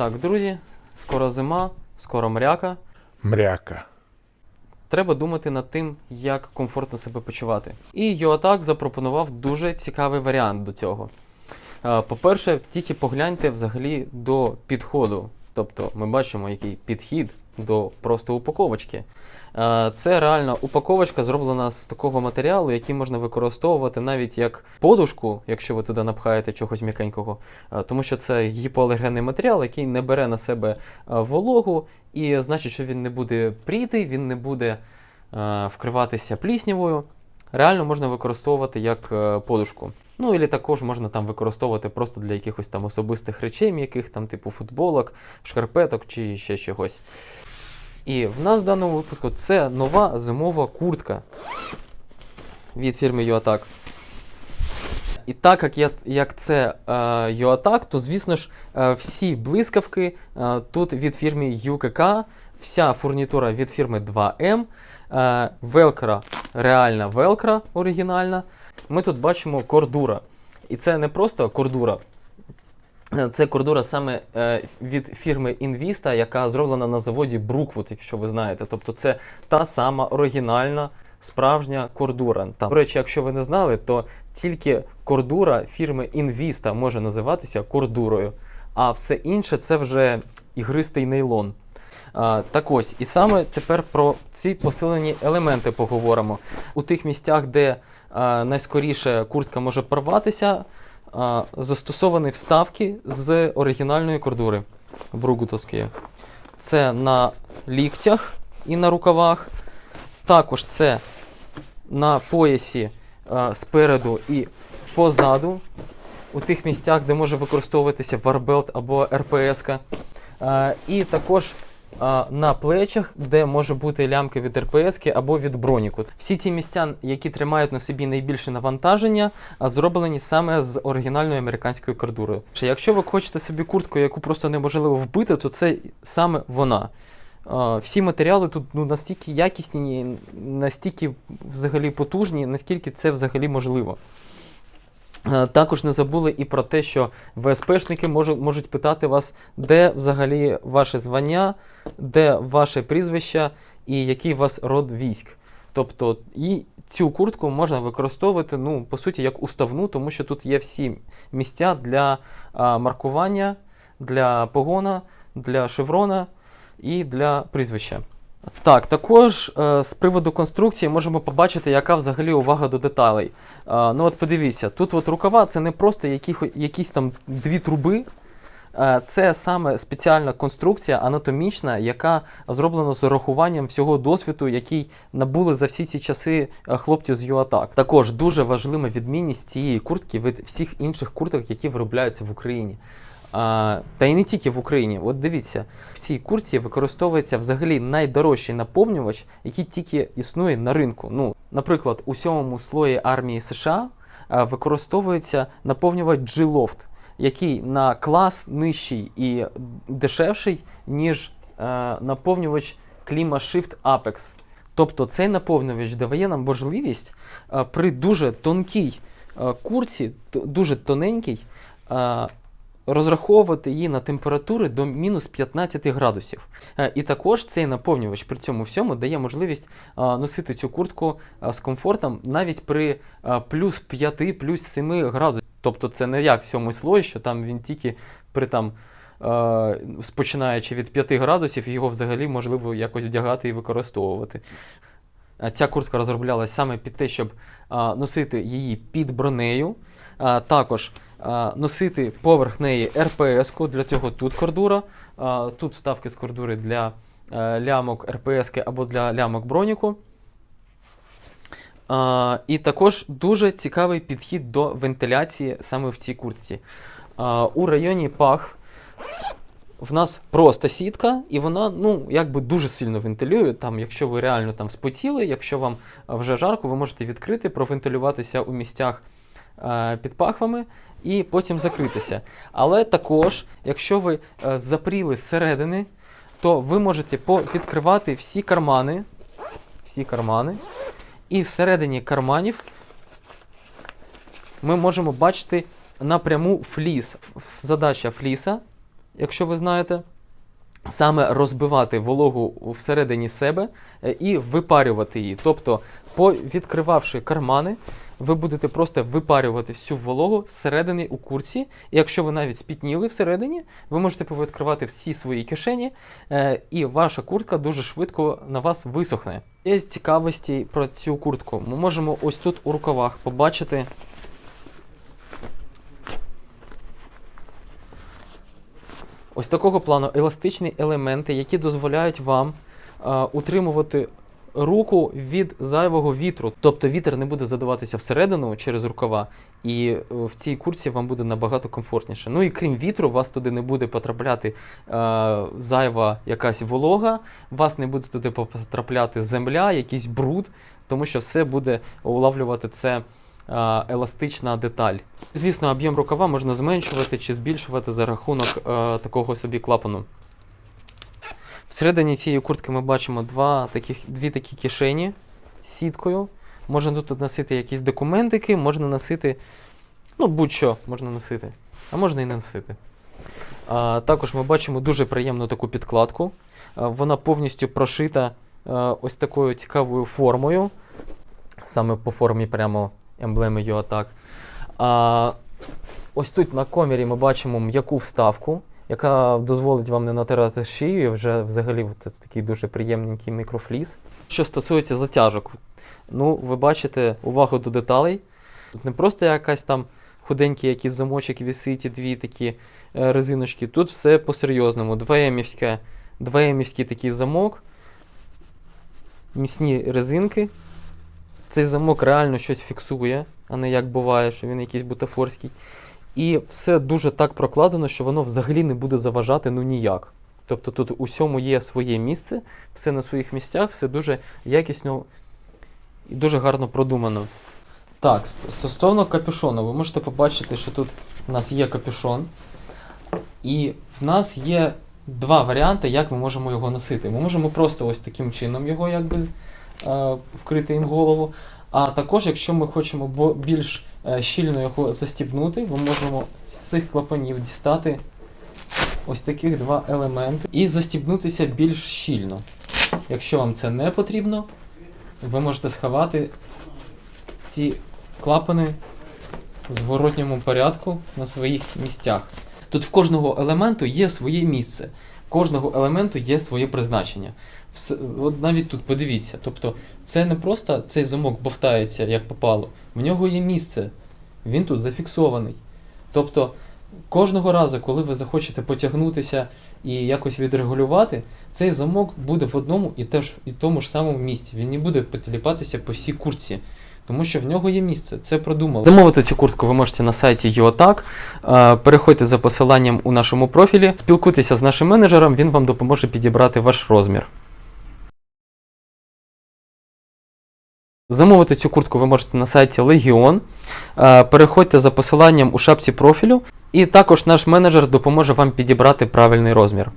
Так, друзі, скоро зима, скоро мряка. Мряка. Треба думати над тим, як комфортно себе почувати. І Йоатак запропонував дуже цікавий варіант до цього. Е, По-перше, тільки погляньте взагалі до підходу. Тобто ми бачимо, який підхід до просто упаковочки. Е, Це реально упаковочка зроблена з такого матеріалу, який можна використовувати навіть як подушку, якщо ви туди напхаєте чогось м'якенького, Е, тому що це гіпоалергенний матеріал, який не бере на себе е, вологу, і значить, що він не буде пріти, він не буде вкриватися пліснявою. Реально можна використовувати як подушку. Ну, і також можна там використовувати просто для якихось там особистих речей, м'яких, там, типу футболок, шкарпеток чи ще чогось. І в нас в даному випадку це нова зимова куртка від фірми Юатак. І так як, я, як це е, Юатак, то звісно ж е, всі блискавки е, тут від фірми ЮКК, вся фурнітура від фірми 2M, е, велкра, реальна велкра оригінальна. Ми тут бачимо кордура. І це не просто кордура. Е, Це кордура саме е, від фірми Invista, яка зроблена на заводі Brookwood, якщо ви знаєте. Тобто це та сама оригінальна справжня кордура. До речі, якщо ви не знали, то тільки кордура фірми Invista може називатися кордурою, а все інше це вже ігристий нейлон. А, так ось, і саме тепер про ці посилені елементи поговоримо. У тих місцях, де а, найскоріше куртка може порватися, застосовані вставки з оригінальної кордури бругутовської. Це на ліктях і на рукавах. Також це на поясі а, спереду і позаду, у тих місцях, де може використовуватися варбелт або РПС. А, і також на плечах, де може бути лямки від РПС або від броніку. Всі ці місця, які тримають на собі найбільше навантаження, а, зроблені саме з оригінальною американською кордурою. Якщо ви хочете собі куртку, яку просто неможливо вбити, то це саме вона. Всі матеріали тут ну, настільки якісні, настільки взагалі потужні, наскільки це взагалі можливо. Е, Також не забули і про те, що ВСПшники можуть, можуть питати вас, де взагалі ваше звання, де ваше прізвище і який у вас род військ. Тобто і цю куртку можна використовувати, ну, по суті, як уставну, тому що тут є всі місця для а, маркування, для погона, для шеврона і для прізвища. Так, також е, з приводу конструкції можемо побачити, яка взагалі увага до деталей. Е, ну от подивіться, тут от рукава це не просто які, якісь там дві труби. Е, це саме спеціальна конструкція анатомічна, яка зроблена з урахуванням всього досвіду, який набули за всі ці часи е, хлопці з ЮАТАК. Також дуже важлива відмінність цієї куртки від всіх інших курток, які виробляються в Україні. А, та й не тільки в Україні. От дивіться, в цій куртці використовується взагалі найдорожчий наповнювач, який тільки існує на ринку. Ну, наприклад, у сьомому слої армії США використовується наповнювач G-Loft, який на клас нижчий і дешевший, ніж е, наповнювач Klima Shift Apex. Тобто цей наповнювач дає нам можливість е, при дуже тонкій е, курці, дуже тоненькій, е, розраховувати її на температури до мінус 15 градусів. Е, І також цей наповнювач при цьому всьому дає можливість носити цю куртку з комфортом навіть при плюс 5, плюс 7 градусів. Тобто це не як сьомий слой, що там він тільки при там. Спочинаючи від 5 градусів, його взагалі можливо якось вдягати і використовувати. Ця куртка розроблялась саме під те, щоб носити її під бронею. Також носити поверх неї РПС-ку, для цього тут кордура, тут вставки з кордури для е, лямок РПС або для лямок броніку. І також дуже цікавий підхід до вентиляції саме в цій куртці. У районі пах в нас просто сітка, і вона ну, якби дуже сильно вентилює. Там, якщо ви реально там спотіли, якщо вам вже жарко, ви можете відкрити, провентилюватися у місцях е, під пахвами і потім закритися. Але також, якщо ви е, запріли зсередини, то ви можете відкривати всі кармани, всі кармани, і всередині карманів ми можемо бачити напряму фліс. Задача фліса якщо ви знаєте. Саме розбивати вологу всередині себе е, і випарювати її. Тобто, відкривавши кармани, ви будете просто випарювати всю вологу зсередини у курці. І якщо ви навіть спітніли всередині, ви можете повідкривати всі свої кишені, е, і ваша куртка дуже швидко на вас висохне. Є з цікавості про цю куртку. Ми можемо ось тут у рукавах побачити. Ось такого плану еластичні елементи, які дозволяють вам е, утримувати руку від зайвого вітру. Тобто вітер не буде задаватися всередину через рукава, і е, в цій курці вам буде набагато комфортніше. Ну і крім вітру, у вас туди не буде потрапляти е, зайва якась волога, вас не буде туди потрапляти земля, якийсь бруд, тому що все буде улавлювати це е, еластична деталь. Звісно, об'єм рукава можна зменшувати чи збільшувати за рахунок е, такого собі клапану. Всередині цієї куртки ми бачимо два таких, дві такі кишені з сіткою. Можна тут носити якісь документики, можна носити, ну, будь-що можна носити, а можна і не носити. А, також ми бачимо дуже приємну таку підкладку. А, вона повністю прошита а, ось такою цікавою формою. Саме по формі прямо емблеми UATAC. А, ось тут на комірі ми бачимо м'яку вставку, яка дозволить вам не натирати шию. і Вже взагалі це такий дуже приємненький мікрофліс. Що стосується затяжок, ну ви бачите увагу до деталей. Тут не просто якась там худенький якийсь замочок висить і дві такі е, резиночки. Тут все по-серйозному. 2М-івське, 2М-івський такий замок, міцні резинки. Цей замок реально щось фіксує, а не як буває, що він якийсь бутафорський. І все дуже так прокладено, що воно взагалі не буде заважати ну ніяк. Тобто тут усьому є своє місце, все на своїх місцях, все дуже якісно і дуже гарно продумано. Так, стосовно капюшону, ви можете побачити, що тут у нас є капюшон, і в нас є два варіанти, як ми можемо його носити. Ми можемо просто ось таким чином його якби е, вкрити їм голову. А також, якщо ми хочемо більш е, щільно його застібнути, ми можемо з цих клапанів дістати ось таких два елементи і застібнутися більш щільно. Якщо вам це не потрібно, ви можете сховати ці клапани в зворотньому порядку на своїх місцях. Тут в кожного елементу є своє місце, кожного елементу є своє призначення. От навіть тут подивіться. Тобто, це не просто цей замок бовтається як попало, в нього є місце, він тут зафіксований. Тобто, кожного разу, коли ви захочете потягнутися і якось відрегулювати, цей замок буде в одному і, теж, і тому ж самому місці. Він не буде потіліпатися по всій куртці. Тому що в нього є місце, це продумали. Замовити цю куртку ви можете на сайті YoTag. Е, Переходьте за посиланням у нашому профілі, спілкуйтеся з нашим менеджером, він вам допоможе підібрати ваш розмір. Замовити цю куртку ви можете на сайті Legion. Е, Переходьте за посиланням у шапці профілю, і також наш менеджер допоможе вам підібрати правильний розмір.